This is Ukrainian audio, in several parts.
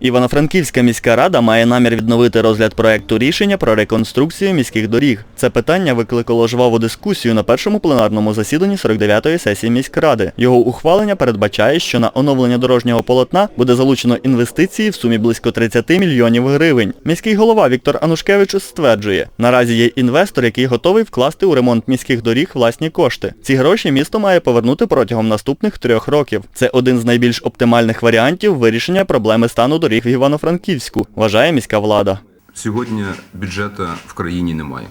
Івано-Франківська міська рада має намір відновити розгляд проекту рішення про реконструкцію міських доріг. Це питання викликало жваву дискусію на першому пленарному засіданні 49-ї сесії міськради. Його ухвалення передбачає, що на оновлення дорожнього полотна буде залучено інвестиції в сумі близько 30 мільйонів гривень. Міський голова Віктор Анушкевич стверджує, наразі є інвестор, який готовий вкласти у ремонт міських доріг власні кошти. Ці гроші місто має повернути протягом наступних трьох років. Це один з найбільш оптимальних варіантів вирішення проблеми стану доріг в Івано-Франківську, вважає міська влада. Сьогодні бюджету в країні немає.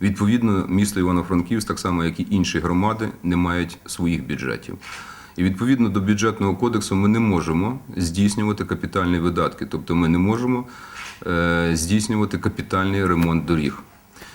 Відповідно, місто Івано-Франківськ, так само як і інші громади, не мають своїх бюджетів. І відповідно до бюджетного кодексу ми не можемо здійснювати капітальні видатки, тобто ми не можемо е, здійснювати капітальний ремонт доріг.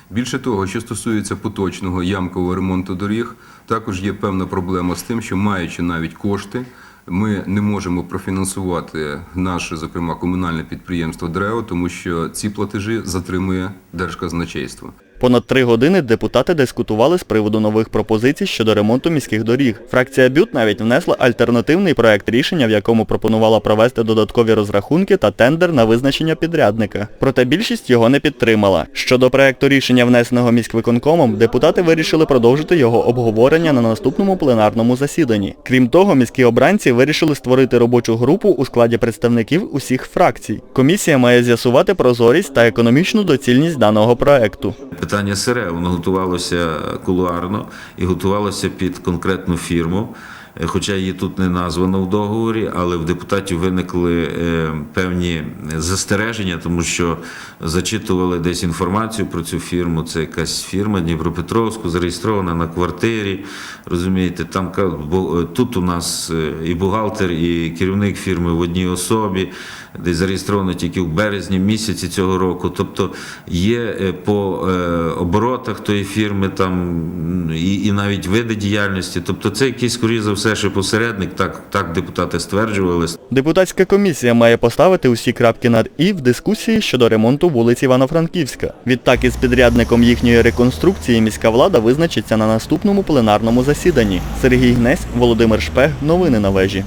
Більше того, що стосується поточного ямкового ремонту доріг, також є певна проблема з тим, що маючи навіть кошти, ми не можемо профінансувати наше, зокрема, комунальне підприємство ДРЕО, тому що ці платежі затримує Держказначейство. Понад три години депутати дискутували з приводу нових пропозицій щодо ремонту міських доріг. Фракція БЮТ навіть внесла альтернативний проект рішення, в якому пропонувала провести додаткові розрахунки та тендер на визначення підрядника. Проте більшість його не підтримала. Щодо проекту рішення, внесеного міськвиконкомом, депутати вирішили продовжити його обговорення на наступному пленарному засіданні. Крім того, міські обранці вирішили створити робочу групу у складі представників усіх фракцій. Комісія має з'ясувати прозорість та економічну доцільність даного проекту. Питання сире, воно готувалося кулуарно і готувалося під конкретну фірму. Е, Хоча її тут не названо в договорі, але в депутатів виникли е, певні застереження, тому що зачитували десь інформацію про цю фірму. Це якась фірма Дніпропетровську, зареєстрована на квартирі. Розумієте, там е, тут у нас і бухгалтер, і керівник фірми в одній особі, десь зареєстровано тільки в березні місяці цього року. Тобто є по оборотах тої фірми там і, і навіть види діяльності. Тобто це якийсь, скоріше за все, ще посередник, так, так депутати стверджували. Депутатська комісія має поставити усі крапки над «і» в дискусії щодо ремонту вулиць Івано-Франківська. Відтак із підрядником їхньої реконструкції міська влада визначиться на наступному пленарному засіданні. Сергій Гнесь, Володимир Шпег. Новини на вежі.